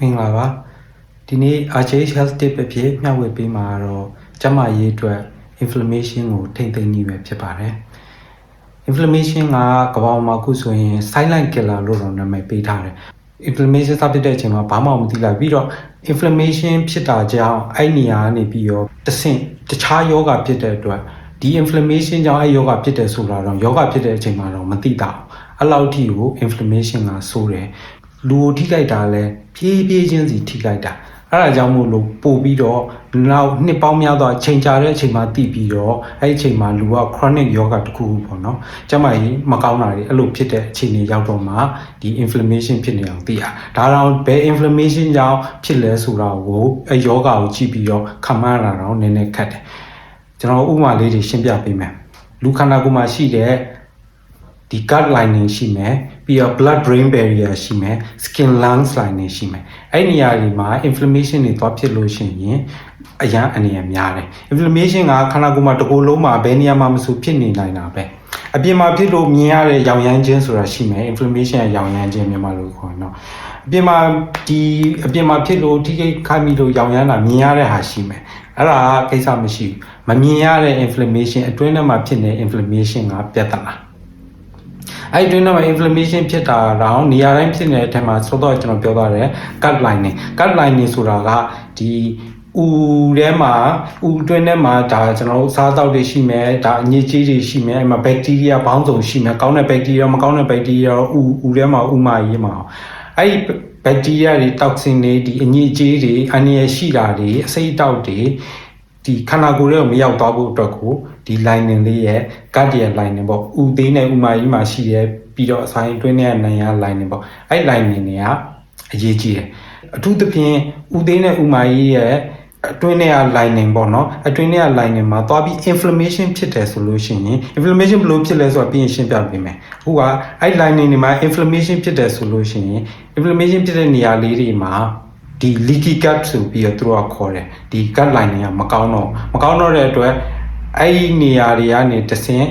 မင်္ဂလာပါဒီနေ့ RJH Health Tip အဖြစ်မျှဝေပေးမှာတော့ကျန်းမာရေးအတွက် inflammation ကိုထိမ့်သိမ်းနည်းပဲဖြစ်ပါတယ် inflammation ကကမ္ဘာပေါ်မှာအခုဆိုရင် silent killer လို့တော့နာမည်ပေးထားတယ် inflammation စဖြစ်တဲ့အချိန်မှာဘာမှမသိလိုက်ပြီးတော့ inflammation ဖြစ်တာကြောင့်အဲ့နေရာကနေပြီးတော့တဆင့်တခြားယောဂဖြစ်တဲ့အတွက်ဒီ inflammation ကြောင့်အဲ့ယောဂဖြစ်တယ်ဆိုတာတော့ယောဂဖြစ်တဲ့အချိန်မှာတော့မသိတာဘူးအဲ့လောက်ထိကို inflammation ကဆိုးတယ် လူကိုထိခိုက်တာလဲဖြည်းဖြည်းချင်းစီထိခိုက်တာအဲ့ဒါကြောင့်မို့လို့ပို့ပြီးတော့နောက်နှစ်ပေါင်းများစွာချိန်ကြာတဲ့အချိန်မှာတည်ပြီးတော့အဲ့ဒီအချိန်မှာလူက chronic ယောဂတစ်ခုခုပေါ့နော်ကျန်းမာရေးမကောင်းတာတွေအဲ့လိုဖြစ်တဲ့အခြေအနေရောက်တော့မှဒီ inflammation ဖြစ်နေအောင်သိရဒါတော့ဘယ် inflammation ကြောင့်ဖြစ်လဲဆိုတာကိုအဲ့ယောဂကိုကြည့်ပြီးတော့ခံမှန်းရတာတော့နည်းနည်းခက်တယ်ကျွန်တော်ဥပမာလေးတွေရှင်းပြပေးမယ်လူခန္ဓာကိုယ်မှာရှိတဲ့ ဒီ gut lining ရှိမယ်ပြီးတော့ blood brain barrier ရှိမယ် skin lungs lining ရှိမယ်အဲ့ဒီနေရာတွေမှာ inflammation တွေသွားဖြစ်လို့ရှိရင်အရန်အနေရများတယ် inflammation ကခန္ဓာကိုယ်မှာတစ်ကိုယ်လုံးမှာဘယ်နေရာမှာမဆိုဖြစ်နေနိုင်တာပဲအပြင်မှာဖြစ်လို့မြင်ရတဲ့ရောင်ရမ်းခြင်းဆိုတာရှိမယ် inflammation ရဲ့ရောင်ရမ်းခြင်းမြန်မာလိုခေါ်ရင်တော့အပြင်မှာဒီအပြင်မှာဖြစ်လို့ထိခိုက်ခိုက်မိလို့ရောင်ရမ်းတာမြင်ရတဲ့ဟာရှိမယ်အဲ့ဒါကိစ္စမရှိဘူးမမြင်ရတဲ့ inflammation အတွင်းထဲမှာဖြစ်နေတဲ့ inflammation ကပြဿနာ အဲ့ဒီတွင်းထဲမှာ inflammation ဖြစ်တာတော့နေရာတိုင်းဖြစ်နေတဲ့အထက်မှာစောတော့ကျွန်တော်ပြောသွားတယ် gut lining gut lining ဆိုတာကဒီဥထဲမှာဥတွင်းထဲမှာဒါကျွန်တော်တို့စားတောက်တွေရှိမယ်ဒါအညစ်အကြေးတွေရှိမယ်အဲ့မှာဘက်တီးရီးယားဘောင်းစုံရှိမယ်ကောင်းတဲ့ဘက်တီးရီးယားမကောင်းတဲ့ဘက်တီးရီးယားတော့ဥဥထဲမှာဥမာရေးမှာအဲ့ဒီဘက်တီးရီးယားတွေတောက်ဆင်တွေဒီအညစ်အကြေးတွေအန္တရာယ်ရှိတာတွေအစိတ်တောက်တွေဒီခန္ဓာကိုယ်ရဲ့မရောက်သွားဖို့အတွက်ကို ဒီ lining လေးရဲ့ gut ရဲ့ lining ပေါ့ဥသေးနဲ့ဥမာကြီးမှာရှိတဲ့ပြီးတော့အဆိုင်တွင်းနဲ့နိုင်ရ lining ပေါ့အဲ့ lining တွေကအရေးကြီးတယ်အထူးသဖြင့်ဥသေးနဲ့ဥမာကြီးရဲ့အတွင်းထဲက lining ပေါ့နော်အတွင်းထဲက lining မှာသွားပြီး inflammation ဖြစ်တယ်ဆိုလို့ရှိရင် inflammation ဘယ်လိုဖြစ်လဲဆိုတာပြီးရင်ရှင်းပြပေးမယ်အခုကအဲ့ lining တွေမှာ inflammation ဖြစ်တယ်ဆိုလို့ရှိရင် inflammation ဖြစ်တဲ့နေရာလေးတွေမှာဒီ leaky gut ဆိုပြီးတော့သူတို့ကခေါ်တယ်ဒီ gut lining ကမကောင်းတော့မကောင်းတော့တဲ့အတွက် အဲ့ဒီနေရာတွေကနေတဆင့်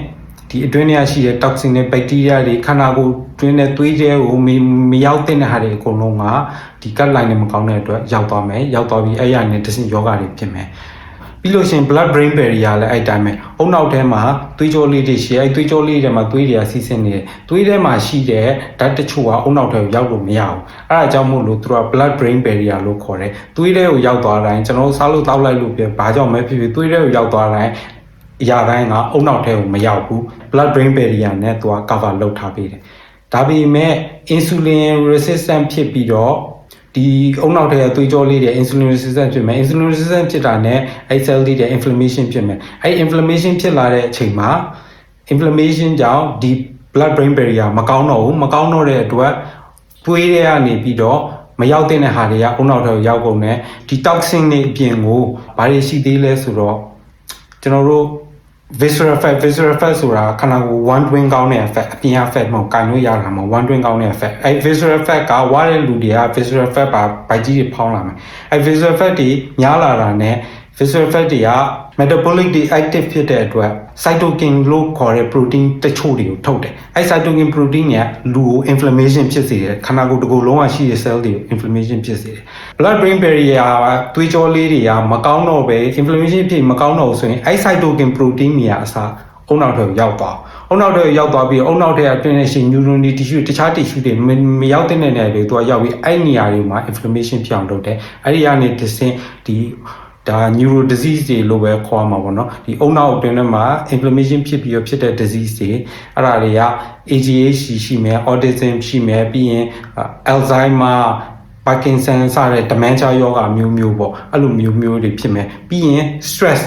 ဒီအတွင်းထဲရှိတဲ့ toxin တွေ bacteria တွေခန္ဓာကိုယ်တွင်းနဲ့သွေးထဲကိုမမရောက်တဲ့ဟာတွေအကုန်လုံးကဒီ gut line နဲ့မကောင်းတဲ့အတွက်ရောက်သွားမယ်ရောက်သွားပြီးအဲ့ရနဲ့တဆင့်ယောဂတွေဖြစ်မယ်ပြီးလို့ရှိရင် blood brain barrier လည်းအဲ့တိုင်းပဲအုံနောက်ထဲမှာသွေးကြောလေးတွေရှိအဲ့သွေးကြောလေးတွေမှာသွေးတွေကစီးဆင်းနေတယ်သွေးထဲမှာရှိတဲ့ဓာတ်တချို့ကအုံနောက်ထဲကိုရောက်လို့မရဘူးအဲ့ဒါကြောင့်မို့လို့သူက blood brain barrier လို့ခေါ်တယ်သွေးထဲကိုရောက်သွားတိုင်းကျွန်တော်တို့စားလို့တောက်လိုက်လို့ပြဘာကြောင့်မဲဖြစ်ဖြစ်သွေးထဲကိုရောက်သွားတိုင်း အရာတိုင်းကအုံနောက်ထဲကိုမရောက်ဘူး blood brain barrier နဲ့သူက cover လုပ်ထားပေးတယ်ဒါပေမဲ့ insulin resistant ဖြစ်ပြီးတော့ဒီအုံနောက်ထဲကသွေးကြောလေးတွေ insulin resistant ဖြစ်မယ် insulin resistant ဖြစ်တာနဲ့အဲ့ cell လေးတွေ inflammation ဖြစ်မယ်အဲ့ inflammation ဖြစ်လာတဲ့အချိန်မှာ inflammation ကြောင့်ဒီ blood brain barrier မကောင်းတော့ဘူးမကောင်းတော့တဲ့အတွက်သွေးတွေကနေပြီးတော့မရောက်တဲ့ဟာတွေကအုံနောက်ထဲကိုရောက်ကုန်တယ်ဒီ toxin တွေအပြင်ကိုဘာတွေရှိသေးလဲဆိုတော့ကျွန်တော်တို့ visceral fat visceral fat ဆိုတာခန္ဓာကိုယ် one twin ကောင်းတဲ့ fat အပြင်က fat မဟုတ်ကန်လို့ရတာမဟုတ် one twin ကောင်းတဲ့ fat အဲ visceral fat ကဝါတဲ့လူတွေက visceral fat ပါဗိုက်ကြီးတွေဖောင်းလာမယ်အဲ visceral fat တွေများလာတာနဲ့ visceral fat တွေက metabolic တွေ active ဖြစ်တဲ့အတွက် cytokine လို့ခေါ်တဲ့ protein တချို့တွေကိုထုတ်တယ်အဲ cytokine protein ကလူကို inflammation ဖြစ်စေတယ်ခန္ဓာကိုယ်တစ်ခုလုံးကရှိတဲ့ cell တွေကို inflammation ဖြစ်စေတယ် blood brain barrier သွေးကြောလေးတွေကမကောင်းတော့ပဲ inflammation ဖြစ်မကောင်းတော့ဘူးဆိုရင်အဲ cytokine protein တွေကအစားအုံနောက်ထဲကိုရောက်သွားအုံနောက်ထဲကိုရောက်သွားပြီးအုံနောက်ထဲအတွင်းနဲ့ရှင် neuron တွေ tissue တခြား tissue တွေမရောက်တဲ့နေရာတွေသူကရောက်ပြီးအဲ့နေရာတွေမှာ inflammation ဖြစ်အောင်လုပ်တယ်အဲ့ဒီကနေတစ်ဆင့်ဒီ ဒါ neuro disease တွေလို့ပဲခေါ်မှာပေါ့နော်ဒီအုံနောက်အတွင်းထဲမှာ inflammation ဖြစ်ပြီးတော့ဖြစ်တဲ့ disease တွေအဲ့ဒါတွေက ADHD ရှိမယ် autism ရှိမယ်ပြီးရင် Alzheimer ပါကင်ဆန်စတဲ့ dementia ယောဂမျိုးမျိုးပေါ့အဲ့လိုမျိုးမျိုးတွေဖြစ်မယ်ပြီးရင် stress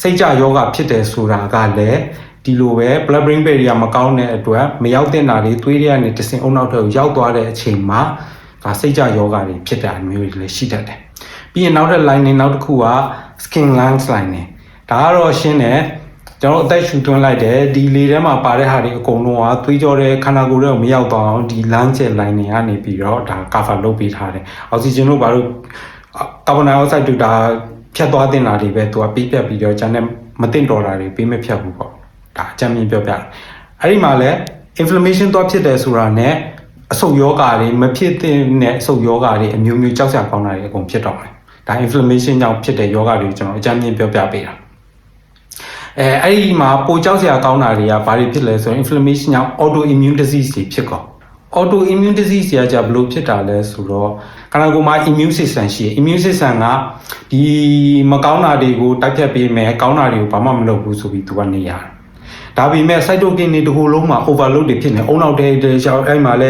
စိတ်ကြယောဂဖြစ်တယ်ဆိုတာကလည်းဒီလိုပဲ blood brain barrier မကောင်းတဲ့အတွက်မရောက်တဲ့နာတွေသွေးတွေကနေတဆင်အုံနောက်ထဲကိုရောက်သွားတဲ့အချိန်မှာဒါစိတ်ကြယောဂတွေဖြစ်တာမျိုးတွေလည်းရှိတတ်တယ် ပြီးရင်နောက်တဲ့ line နေနောက်တစ်ခုက skin lungs line နေဒါကတော့ရှင်းတယ်ကျွန်တော်အသက်ရှူသွင်းလိုက်တယ်ဒီလေထဲမှာပါတဲ့ဟာတွေအကုန်လုံးကသွေးကြောတဲ့ခန္ဓာကိုယ်ထဲကိုမရောက်တော့အောင်ဒီ lung ကျက် line တွေကနေပြီးတော့ဒါ cover လုပ်ပေးထားတယ်အောက်ဆီဂျင်တို့ဘာလို့ကာဗွန်ဒိုင်အောက်ဆိုက်တို့ဒါဖြတ်သွားတင်တာတွေပဲသူကပေးပြပြီးတော့ကျန်တဲ့မတင်တော်တာတွေပေးမဖြတ်ဘူးပေါ့ဒါအကြမ်းမြင်ပြောပြတယ်အဲ့ဒီမှာလဲ inflammation သွားဖြစ်တယ်ဆိုတာနဲ့အဆုတ်ယောဂါတွေမဖြစ်တဲ့အဆုတ်ယောဂါတွေအမျိုးမျိုးကြောက်စရာကောင်းတာတွေအကုန်ဖြစ်တော့မယ် ဒါ inflammation ကြောင့်ဖြစ်တဲ့ယောဂါတွေကိုကျွန်တော်အကြမ်းမြင်ပြောပြပေးတာအဲအဲ့ဒီမှာပိုကြောက်စရာကောင်းတာတွေကဘာတွေဖြစ်လဲဆိုရင် inflammation ကြောင့် autoimmune disease တွေဖြစ်ကော autoimmune disease တွေကじゃဘယ်လိုဖြစ်တာလဲဆိုတော့ခန္ဓာကိုယ်မှာ immune system ရှိတယ် immune system ကဒီမကောင်းတာတွေကိုတိုက်ဖြတ်ပေးမယ်ကောင်းတာတွေကိုဘာမှမလုပ်ဘူးဆိုပြီးသူကနေရတယ်ဒါပေမဲ့ cytokine တွေတစ်ခုလုံးမှာ overload တွေဖြစ်နေအုံနောက်တဲ့တဲ့ရှောက်အဲ့မှာလဲ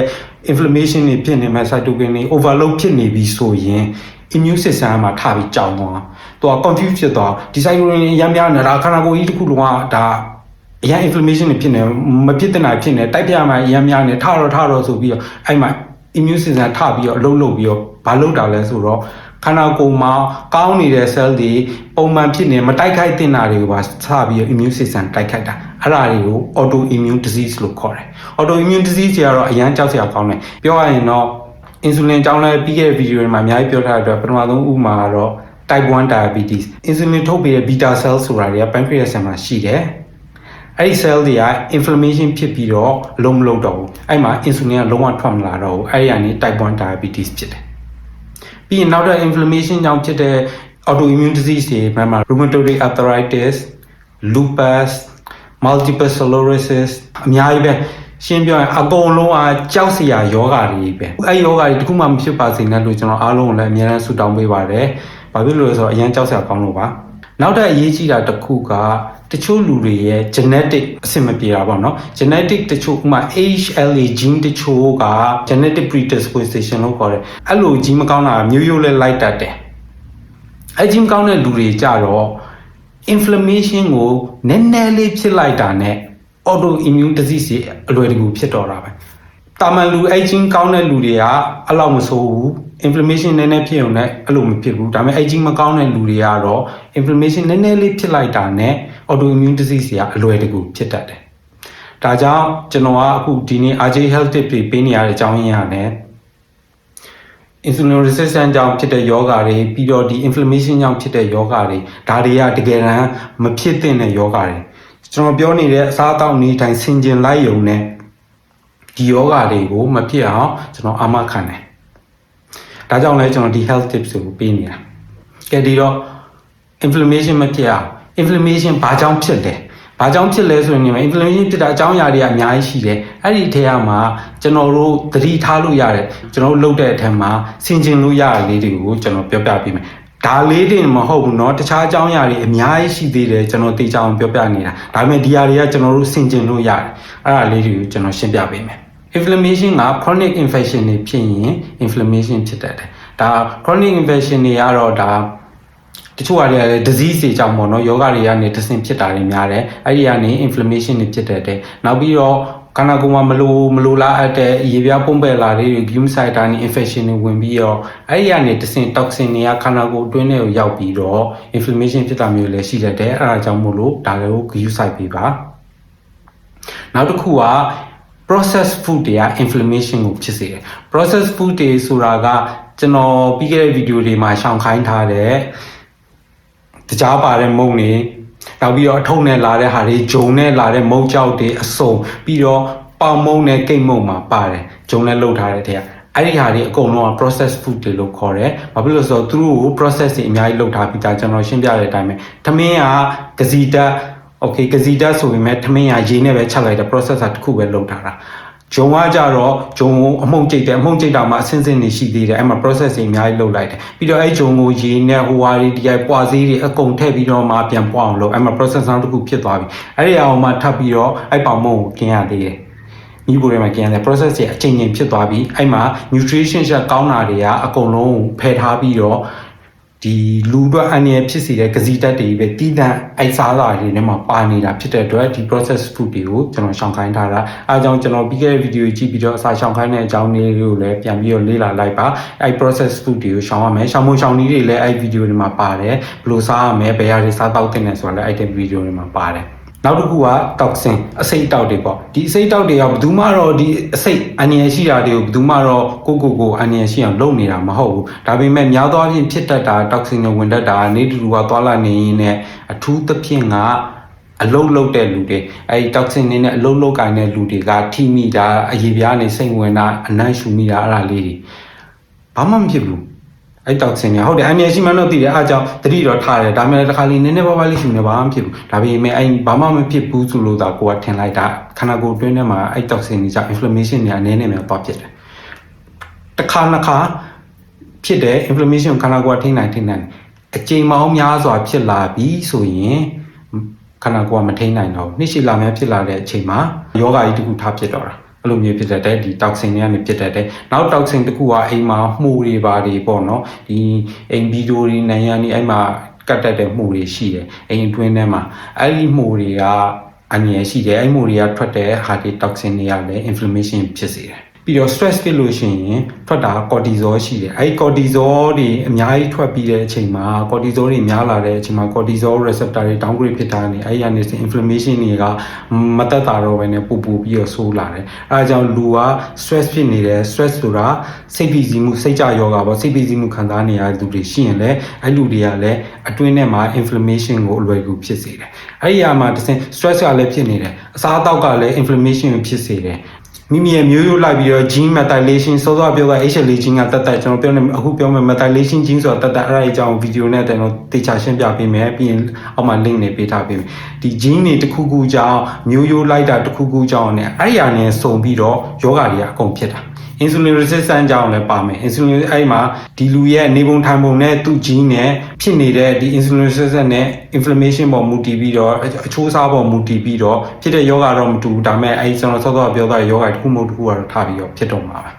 inflammation တွေဖြစ်နေမဲ့ cytokine တွေ overload ဖြစ်နေပြီဆိုရင် immune system မှာထပြီးကြောင်သွားသူက confuse ဖြစ်သွားဒီ cytokine ရမ်းများနေတာခန္ဓာကိုယ်ကြီးတစ်ခုလုံးကဒါအရင် inflammation တွေဖြစ်နေမဖြစ်တဲ့နိုင်ဖြစ်နေတိုက်ပြမှာအရင်များနေထတော့ထတော့ဆိုပြီးတော့အဲ့မှာ immune system ထပြီးတော့အလုပ်လုပ်ပြီးတော့ဘာလုပ်တာလဲဆိုတော့ခန္ဓာကိုယ်မှာကောင်းနေတဲ့ cell တွေပုံမှန်ဖြစ်နေမတိုက်ခိုက်တင်တာတွေကိုပါစပြီးတော့ immune system တိုက်ခိုက်တာအဲ့ဒါတွေကို autoimmune disease လို့ခေါ်တယ် autoimmune disease တွေကတော့အရန်ကြောက်စရာကောင်းတယ်ပြောရရင်တော့ insulin ကြောင်းလဲပြီးခဲ့တဲ့ video တွေမှာအများကြီးပြောထားတဲ့အတွက်ပထမဆုံးဥပမာကတော့ type 1 diabetes insulin ထုတ်ပေးတဲ့ beta cell ဆိုတာတွေက pancreas မှာရှိတယ်အဲ့ဒီ cell တွေက inflammation ဖြစ်ပြီးတော့အလုံးမလုံးတော့ဘူးအဲ့မှာ insulin ကလုံးဝထွက်မလာတော့ဘူးအဲ့ဒီကနေ type 1 diabetes ဖြစ်တယ်ပြီးရင်နောက်တဲ့ inflammation ကြောင့်ဖြစ်တဲ့ autoimmune disease တွေမှာ rheumatoid arthritis lupus multiple sclerosis အများကြီးပဲ ရှင်းပြောရင်အကုန်လုံးအားကြောက်စရာယောဂါတွေပဲအဲ့ယောဂါတွေတခုမှမဖြစ်ပါစေနဲ့လို့ကျွန်တော်အားလုံးကိုလည်းအများအားဆုတောင်းပေးပါတယ်ဘာဖြစ်လို့လဲဆိုတော့အရင်ကြောက်စရာကောင်းလို့ပါနောက်ထပ်အရေးကြီးတာတစ်ခုကတချို့လူတွေရဲ့ genetic အဆင်မပြေတာပေါ့နော် genetic တချို့ဥမာ HLA gene တချို့က genetic predisposition လို့ခေါ်တယ်အဲ့လို gene မကောင်းတာမျိုးရိုးလဲလိုက်တတ်တယ်အဲ့ gene ကောင်းတဲ့လူတွေကြတော့ inflammation ကိုနည်းနည်းလေးဖြစ်လိုက်တာနဲ့ autoimmune disease တွေအလွယ်တကူဖြစ်တော့တာပဲတာမန်လူအဲ့ချင်းကောင်းတဲ့လူတွေကအလောက်မဆိုးဘူး inflammation နည်းနည်းဖြစ်ုံနဲ့အဲ့လိုမဖြစ်ဘူးဒါပေမဲ့အဲ့ချင်းမကောင်းတဲ့လူတွေကတော့ inflammation နည်းနည်းလေးဖြစ်လိုက်တာနဲ့ autoimmune disease တွေကအလွယ်တကူဖြစ်တတ်တယ်ဒါကြောင့်ကျွန်တော်ကအခုဒီနေ့ RJ Health Tip တွေပေးနေရတဲ့အကြောင်းရင်းရတယ် insulin resistant ကြောင့်ဖြစ်တဲ့ယောဂါတွေပြီးတော့ဒီ inflammation ကြောင့်ဖြစ်တဲ့ယောဂါတွေဒါတွေကတကယ်တမ်းမဖြစ်သင့်တဲ့ယောဂါတွေ ကျွန်တော်ပြောနေတဲ့အစားအသောက်နေတိုင်းဆင်ကျင်လိုက်ယုံနဲ့ဒီယောဂါတွေကိုမဖြစ်အောင်ကျွန်တော်အာမခံတယ်ဒါကြောင့်လဲကျွန်တော်ဒီ health tips ကိုပေးနေတာကဲဒီတော့ inflammation မဖြစ်အောင် inflammation ဘာကြောင့်ဖြစ်လဲဘာကြောင့်ဖြစ်လဲဆိုရင် inflammation ဖြစ်တာအကြောင်းအရာတွေကအများကြီးရှိတယ်အဲ့ဒီထဲမှာကျွန်တော်တို့သတိထားလို့ရတယ်ကျွန်တော်တို့လုပ်တဲ့အထက်မှာဆင်ခြင်လို့ရတဲ့လေးတွေကိုကျွန်တော်ပြောပြပေးမယ် ဒါလေးတင်မဟုတ်ဘူးเนาะတခြားအကြောင်းအရာတွေအများကြီးရှိသေးတယ်ကျွန်တော်သိချအောင်ပြောပြနေတာဒါပေမဲ့ဒီအရာတွေကကျွန်တော်တို့ဆင်ခြင်လို့ရတယ်အဲ့ဒါလေးတွေကိုကျွန်တော်ရှင်းပြပေးမယ် inflammation က chronic infection တွေဖြစ်ရင် inflammation ဖြစ်တတ်တယ်ဒါ chronic infection တွေကတော့ဒါတချို့ဟာတွေကလည်း disease တွေကြောင့်ပေါ့နော်ယောဂတွေကနေတဆင်ဖြစ်တာတွေများတယ်အဲ့ဒီကနေ inflammation တွေဖြစ်တတ်တယ်နောက်ပြီးတော့ ခန္ဓာကိုယ်မှာမလိုမလိုလားအပ်တဲ့ရေပြားပုံပယ်လာတွေ gume site တာနေ infection တွေဝင်ပြီးတော့အဲ့ဒီကနေတဆင် toxin တွေကခန္ဓာကိုယ်အတွင်းထဲကိုရောက်ပြီးတော့ inflammation ဖြစ်တာမျိုးလည်းရှိတတ်တယ်အဲ့ဒါကြောင့်မို့လို့ဒါလည်းကို gume site ပေးပါနောက်တစ်ခုက process food တွေက inflammation ကိုဖြစ်စေတယ် process food တွေဆိုတာကကျွန်တော်ပြီးခဲ့တဲ့ဗီဒီယိုတွေမှာရှောင်ခိုင်းထားတဲ့တကြားပါတဲ့မုံတွေ နောက်ပြီးတော့အထုံနဲ့လာတဲ့ဟာတွေဂျုံနဲ့လာတဲ့မုံကြောက်တွေအစုံပြီးတော့ပေါင်မုံနဲ့ကိတ်မုံမှာပါတယ်ဂျုံနဲ့လှုပ်ထားတဲ့တဲ့အဲ့ဒီဟာတွေအကုန်လုံးက process food တွေလို့ခေါ်တယ်။ဘာဖြစ်လို့လဲဆိုတော့သူတို့ကို process တွေအများကြီးလုပ်ထားပြီးသားကျွန်တော်ရှင်းပြတဲ့အတိုင်းပဲ။သမင်းကဂစီတက် okay ကစီတက်ဆိုပေမဲ့သမင်းကရေနဲ့ပဲချက်လိုက်တဲ့ processor တစ်ခုပဲလုပ်ထားတာ။ ဂျုံကကြတော့ဂျုံအမှုန့်ကျိတ်တယ်အမှုန့်ကျိတ်တာမှာအဆင်းဆင်းနေရှိသေးတယ်အဲ့မှာ process တွေအများကြီးလုပ်လိုက်တယ်ပြီးတော့အဲ့ဂျုံကိုရေနဲ့ဟိုဟာတွေဒီရိုက်ပွားစေးတွေအကုန်ထည့်ပြီးတော့မှပြန်ပွားအောင်လုပ်အဲ့မှာ process နောက်တစ်ခုဖြစ်သွားပြီအဲ့ဒီအောင်မှထပ်ပြီးတော့အဲ့ပေါင်မုံကိုกินရသေးတယ်မိဘတွေမှာကျန်တဲ့ process တွေအချိန်ချင်းဖြစ်သွားပြီးအဲ့မှာ nutrition ရှက်ကောင်းတာတွေကအကုန်လုံးဖယ်ထားပြီးတော့ ဒီလူအတွက်အန္တရာယ်ဖြစ်စေတဲ့ဂစီတက်တွေပဲတီးတန့်အိုက်စားလာတွေထဲမှာပါနေတာဖြစ်တဲ့အတွက်ဒီ process food တွေကိုကျွန်တော်ရှောင်ခိုင်းထားတာအဲအကြောင်းကျွန်တော်ပြီးခဲ့တဲ့ဗီဒီယိုကြည့်ပြီးတော့အစာရှောင်ခိုင်းတဲ့အကြောင်းလေးတွေကိုလည်းပြန်ပြီးတော့လေ့လာလိုက်ပါအဲ process food တွေကိုရှောင်ရမယ်ရှောင်မုံရှောင်နည်းတွေလည်းအဲဗီဒီယိုတွေမှာပါတယ်ဘယ်လိုစားရမလဲဘယ်ဟာတွေစားတော့တင်တယ်ဆိုတာလည်းအဲ့ဒီဗီဒီယိုတွေမှာပါတယ် နောက်တစ်ခုက toxin အဆိပ်တောက်တွေပေါ့ဒီအဆိပ်တောက်တွေကဘယ်သူမှတော့ဒီအဆိပ်အန္တရာယ်ရှိတာတွေကိုဘယ်သူမှတော့ကိုကိုကိုအန္တရာယ်ရှိအောင်လုပ်နေတာမဟုတ်ဘူးဒါပေမဲ့များသောအားဖြင့်ဖြစ်တတ်တာ toxin တွေဝင်တတ်တာနေတူတူကသွားလာနေရင်းနဲ့အထူးသဖြင့်ကအလုံးလုံးတဲ့လူတွေအဲဒီ toxin တွေနဲ့အလုံးလုံးကိုင်တဲ့လူတွေကထိမိတာအရေပြားနေစိတ်ဝင်တာအနံ့ရှူမိတာအဲ့ဒါလေးတွေဘာမှမဖြစ်ဘူး အဲ့တောက်စင်နေဟုတ်တယ်အမြန်ရှိမှတော့တည်တယ်အားကြောင့်တတိတော့ထားတယ်ဒါပေမဲ့တစ်ခါလေးနည်းနည်းပါးပါးလေးရှူနေဘာမှမဖြစ်ဘူးဒါပေမဲ့အဲ့ဘာမှမဖြစ်ဘူးဆိုလို့သာကိုကထင်လိုက်တာခန္ဓာကိုယ်တွင်းထဲမှာအဲ့တောက်စင်တွေကြောင့် inflammation တွေအနေနဲ့မျိုးတော့ဖြစ်တယ်တစ်ခါနှစ်ခါဖြစ်တဲ့ inflammation ခန္ဓာကိုယ်ကထိနိုင်ထိနိုင်အချိန်မောင်းများစွာဖြစ်လာပြီဆိုရင်ခန္ဓာကိုယ်ကမထိနိုင်တော့ဘူးနှစ်ရှည်လာများဖြစ်လာတဲ့အချိန်မှာယောဂါကြီးတစ်ခုထားဖြစ်တော့တာ အဲ့လိုမျိုးဖြစ်တတ်တယ်ဒီ toxin တွေကနေဖြစ်တတ်တယ်နောက် toxin တစ်ခုကအိမ်မှာမှုတွေပါတွေပေါ့နော်ဒီအိမ်ဗီဒီယိုတွေနိုင်ရန်ဒီအဲ့မှာကတ်တက်တဲ့မှုတွေရှိတယ်အိမ်အတွင်းထဲမှာအဲ့ဒီမှုတွေကအန္တရာယ်ရှိတယ်အဲ့မှုတွေကထွက်တဲ့ဟာဒီ toxin တွေကလည်း inflammation ဖြစ်စေတယ် ပြီးတော့ stress ဖြစ်လို့ရှိရင်ထွက်တာ cortisol ရှိတယ်အဲဒီ cortisol တွေအများကြီးထွက်ပြီးတဲ့အချိန်မှာ cortisol တွေများလာတဲ့အချိန်မှာ cortisol receptor တွေ downgrade ဖြစ်တာနေအဲဒီကနေ inflammation တွေကမတက်တာတော့ဘဲနဲ့ပူပူပြီးတော့ဆိုးလာတယ်အဲဒါကြောင့်လူက stress ဖြစ်နေတယ် stress ဆိုတာစိတ်ဖိစီးမှုစိတ်ကြယောဂါပေါ့စိတ်ဖိစီးမှုခံစားနေရတဲ့လူတွေရှိရင်လည်းအဲလူတွေကလည်းအတွင်းထဲမှာ inflammation ကိုအလွယ်ကူဖြစ်စေတယ်အဲဒီအမှာတစ်ဆင့် stress ကလည်းဖြစ်နေတယ်အစားအသောက်ကလည်း inflammation ကိုဖြစ်စေတယ် မိမိရဲ့မျိုးရိုးလိုက်ပြီးတော့ gene methylation စောစောပြောတာ HLA gene ကတက်တက်ကျွန်တော်ပြောနေအခုပြောမယ် methylation gene ဆိုတာတက်တက်အဲ့ဒါအကြောင်းဗီဒီယိုနဲ့ကျွန်တော်တေချာရှင်းပြပေးမယ်ပြီးရင်အောက်မှာ link နေပေးထားပေးမယ်ဒီ gene တွေတစ်ခုခုကြောင့်မျိုးရိုးလိုက်တာတစ်ခုခုကြောင့်ねအဲ့ဒီအရာနဲ့စုံပြီးတော့ယောဂတွေကအကုန်ဖြစ်တာ insulin resistance ကြောင့်လည်းပါမယ် insulin အဲ့မှာဒီလူရဲ့နေပုံထိုင်ပုံနဲ့သူ့ gene နဲ့ဖြစ်နေတဲ့ဒီ insulin resistance နဲ့ inflammation ပေါ်မူတည်ပြီးတော့အချိုးအစားပေါ်မူတည်ပြီးတော့ဖြစ်တဲ့ယောဂတော့မတူဘူးဒါပေမဲ့အဲ့ကျွန်တော်စောစောပြောတဲ့ယောဂတစ်ခုမဟုတ်တစ်ခုကတော့ထားပြီးတော့ဖြစ်တော့မှာပါ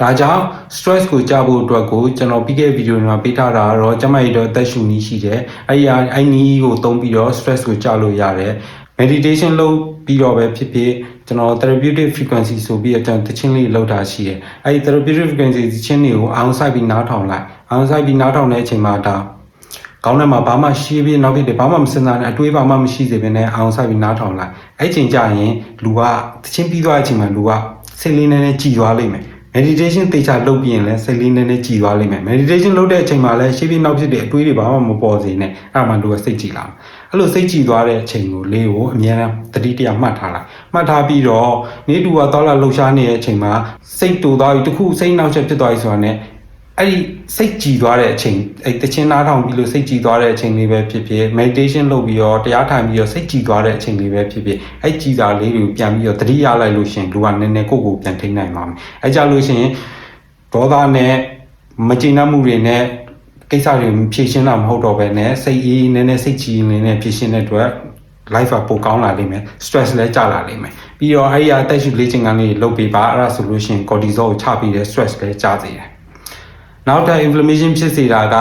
ဒါကြောင့် stress ကိုကြဖို့အတွက်ကိုကျွန်တော်ပြီးခဲ့တဲ့ဗီဒီယိုမှာပေးထားတာကတော့ကျမကြီးတော့အသက်ရှူနည်းရှိတယ်အဲ့ဒီအဲ့နည်းကိုသုံးပြီးတော့ stress ကိုကြလို့ရတယ် meditation လုပ်ပြီးတော့ပဲဖြစ်ဖြစ် ကျွန်တော် therapeutic frequency ဆိုပြီးအတန်တချင်းလေးလောက်တာရှိတယ်။အဲဒီ therapeutic frequency တချင်းတွေကိုအောင်ဆိုင်ပြီးနားထောင်လိုက်။အောင်ဆိုင်ပြီးနားထောင်တဲ့အချိန်မှာဒါကောင်းတဲ့မှာဘာမှရှိပြီးနောက်ပြီးဘာမှမစင်စားနဲ့အတွေးဘာမှမရှိစေဘဲနဲ့အောင်ဆိုင်ပြီးနားထောင်လိုက်။အဲ့ချိန်ကျရင်လူကတချင်းပြီးသွားတဲ့အချိန်မှာလူကစိတ်လေးနည်းနည်းကြည်သွားလိမ့်မယ်။ meditation တေချာလုပ်ပြီးရင်လည်းစိတ်လေးနည်းနည်းကြည်သွားလိမ့်မယ် meditation လုပ်တဲ့အချိန်မှာလည်းရှေ့ပြီးနောက်ဖြစ်တဲ့အတွေးတွေဘာမှမပေါ်စေနဲ့အဲ့မှာလူကစိတ်ကြည်လာမယ်အဲ့လိုစိတ်ကြည်သွားတဲ့အချိန်ကိုလေးကိုအများအားတတိတရမှတ်ထားလိုက်မှတ်ထားပြီးတော့နေတူကတော်လာလှုပ်ရှားနေတဲ့အချိန်မှာစိတ်တူသွားပြီတခုစိတ်နောက်ချက်ဖြစ်သွားပြီဆိုတာ ਨੇ အဲ့ဒီစိတ်ကြည်သွားတဲ့အချိန်အဲ့တချင်းနားထောင်ပြီးလို့စိတ်ကြည်သွားတဲ့အချိန်လေးပဲဖြစ်ဖြစ် meditation လုပ်ပြီးတော့တရားထိုင်ပြီးတော့စိတ်ကြည်သွားတဲ့အချိန်လေးပဲဖြစ်ဖြစ်အဲ့ကြည်စာလေးတွေကိုပြန်ပြီးတော့တတိရလိုက်လို့ရှင်လူကနည်းနည်းကိုယ့်ကိုယ်ပြန်ထိန်းနိုင်ပါမယ်အဲ့ကြလို့ရှင်ဒေါသနဲ့မကျေနပ်မှုတွေနဲ့ကိစ္စတွေဖြေရှင်းတာမဟုတ်တော့ဘဲနဲ့စိတ်အေးနည်းနည်းစိတ်ကြည်နေနဲ့ဖြေရှင်းတဲ့အတွက် life ကပိုကောင်းလာလိမ့်မယ် stress လည်းကျလာလိမ့်မယ်ပြီးတော့အဲ့ဒီအသက်ရှူလေ့ကျင့်ခန်းလေးလုပ်ပေးပါအဲ့ဒါဆိုလို့ရှိရင် cortisol ကိုချပြီးတဲ့ stress လည်းကျစေတယ် နောက်ထပ် inflammation ဖြစ်စေတာက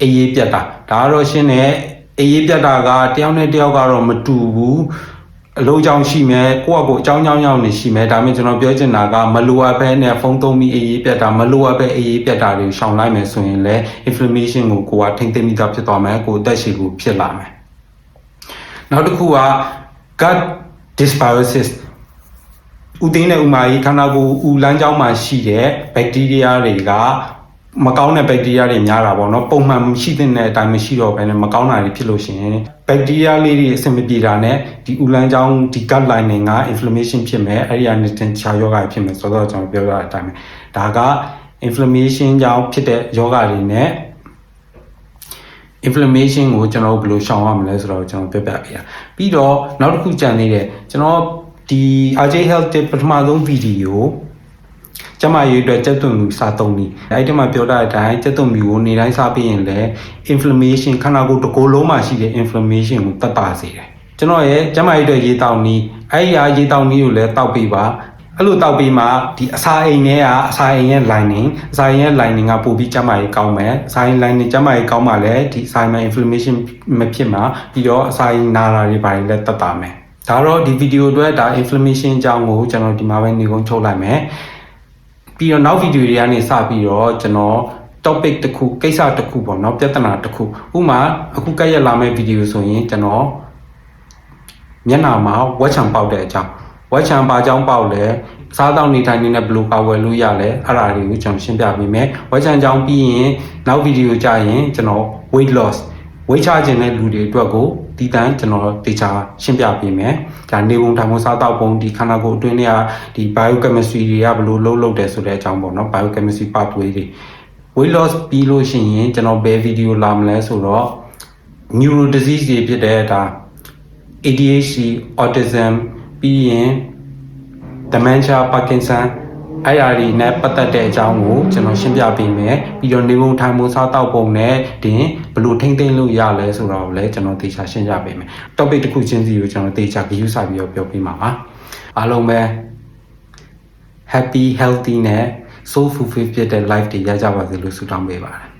အေးရေးပြတ်တာဒါကတော့ရှင်းတယ်အေးရေးပြတ်တာကတယောက်နဲ့တယောက်ကတော့မတူဘူးအလုံးကြောင်ရှိမယ်ကိုယ့်အကိုအကြောင်းကြောင်းကြောင်းနေရှိမယ်ဒါပေမဲ့ကျွန်တော်ပြောချင်တာကမလိုအပ်ဘဲနဲ့ဖုန်းသုံးပြီးအေးအေးပြတ်တာမလိုအပ်ဘဲအေးအေးပြတ်တာတွေရှောင်လိုက်မယ်ဆိုရင်လည်း inflammation ကိုကိုယ်ကထိမ့်သိမ့်မိတာဖြစ်သွားမယ်ကိုယ်အသက်ရှည်ကိုဖြစ်လာမယ်နောက်တစ်ခုက gut dysbiosis ဥသိမ်းတဲ့ဥမာကြီးခန္ဓာကိုယ်ဥလမ်းကြောင်းမှာရှိတဲ့ဘက်တီးရီးယားတွေက မကောင်းတဲ့ဘက်တီးရီးယားတွေများတာပေါ့နော်ပုံမှန်ရှိတဲ့အတိုင်းမရှိတော့ဘဲနဲ့မကောင်းတာတွေဖြစ်လို့ရှိရင်ဘက်တီးရီးယားလေးတွေအဆင်မပြေတာနဲ့ဒီဥလမ်းကြောင်းဒီ gut lining က inflammation ဖြစ်မယ်အဲ့ဒီကနေတင်ချာယောဂဖြစ်မယ်ဆိုတော့ကျွန်တော်ပြောရတဲ့အတိုင်းပဲဒါက inflammation ကြောင့်ဖြစ်တဲ့ယောဂတွေနဲ့ inflammation ကိုကျွန်တော်တို့ဘယ်လိုရှောင်ရမလဲဆိုတော့ကျွန်တော်ပြပြပေးရပြီးတော့နောက်တစ်ခုကြံနေတယ်ကျွန်တော်ဒီ RJ Health တဲ့ပထမဆုံးဗီဒီယို ကျမရေးအတွက်စက်သွန်မူစားသုံးပြီးအဲ့ဒီမှာပြောတဲ့အတိုင်းစက်သွန်မူကိုနေတိုင်းစားပြီးရင်လည်း inflammation ခန္ဓာကိုယ်တစ်ကိုယ်လုံးမှာရှိတဲ့ inflammation ကိုတတ်တာစေတယ်ကျွန်တော်ရဲ့ကျမရေးအတွက်ရေတောက်နီးအဲ့ဒီဟာရေတောက်နီးကိုလည်းတောက်ပေးပါအဲ့လိုတောက်ပြီးမှဒီအစာအိမ်ထဲကအစာအိမ်ရဲ့ lining အစာအိမ်ရဲ့ lining ကပို့ပြီးကျန်းမာရေးကောင်းမယ်အစာအိမ် lining ကျန်းမာရေးကောင်းမှလည်းဒီအစာအိမ်မှာ inflammation မဖြစ်မှာပြီးတော့အစာအိမ်နာတာတွေပါတယ်လည်းတက်တာမယ်ဒါတော့ဒီဗီဒီယိုအတွက်ဒါ inflammation အကြောင်းကိုကျွန်တော်ဒီမှာပဲနေကုန်းချုပ်လိုက်မယ် ပြီးတော့နောက်ဗီဒီယိုတွေကနေစပြီးတော့ကျွန်တော် topic တစ်ခုကိစ္စတစ်ခုပေါ့နော်ပြဿနာတစ်ခုဥမာအခုကရက်လာမယ့်ဗီဒီယိုဆိုရင်ကျွန်တော်မျက်နှာမှာဝက်ချံပေါက်တဲ့အကြောင်းဝက်ချံပါကြောင်းပေါက်လဲစားတောက်နေထိုင်နေတဲ့ဘယ်လိုကာဝယ်လို့ရလဲအဲ့ဒါတွေကိုကျွန်တော်ရှင်းပြပေးမယ်ဝက်ချံကြောင်းပြီးရင်နောက်ဗီဒီယိုကြရင်ကျွန်တော် weight loss ဝိတ်ချခြင်းတဲ့လူတွေအတွက်ကို ဒီတန်းကျွန်တော်တေချာရှင်းပြပေးမယ်ဒါနေပုံထိုင်ပုံစားတော့ပုံဒီခန္ဓာကိုယ်အတွင်းတွေကဒီ biochemistry တွေကဘယ်လိုလုပ်လုပ်တယ်ဆိုတဲ့အကြောင်းပေါ့နော် biochemistry pathway တွေ weight loss ပြီးလို့ရှိရင်ကျွန်တော်ဘယ်ဗီဒီယိုလာမလဲဆိုတော့ neuro disease တွေဖြစ်တဲ့ဒါ ADHD autism ပြီးရင် dementia parkinson အဲ့အရာတွေနဲ့ပတ်သက်တဲ့အကြောင်းကိုကျွန်တော်ရှင်းပြပေးမယ်ပြီးတော့နေပုံထိုင်ပုံစားတောက်ပုံနဲ့တင်ဘယ်လိုထိမ့်သိမ်းလို့ရလဲဆိုတော့လည်းကျွန်တော်သေချာရှင်းပြပေးမယ် topic တစ်ခုချင်းစီကိုကျွန်တော်သေချာကြည့်ယူစပြီးတော့ပြောပြမှာပါအားလုံးပဲ happy healthy နဲ့ soul fulfill ဖြစ်တဲ့ life တွေရကြပါစေလို့ဆုတောင်းပေးပါတယ်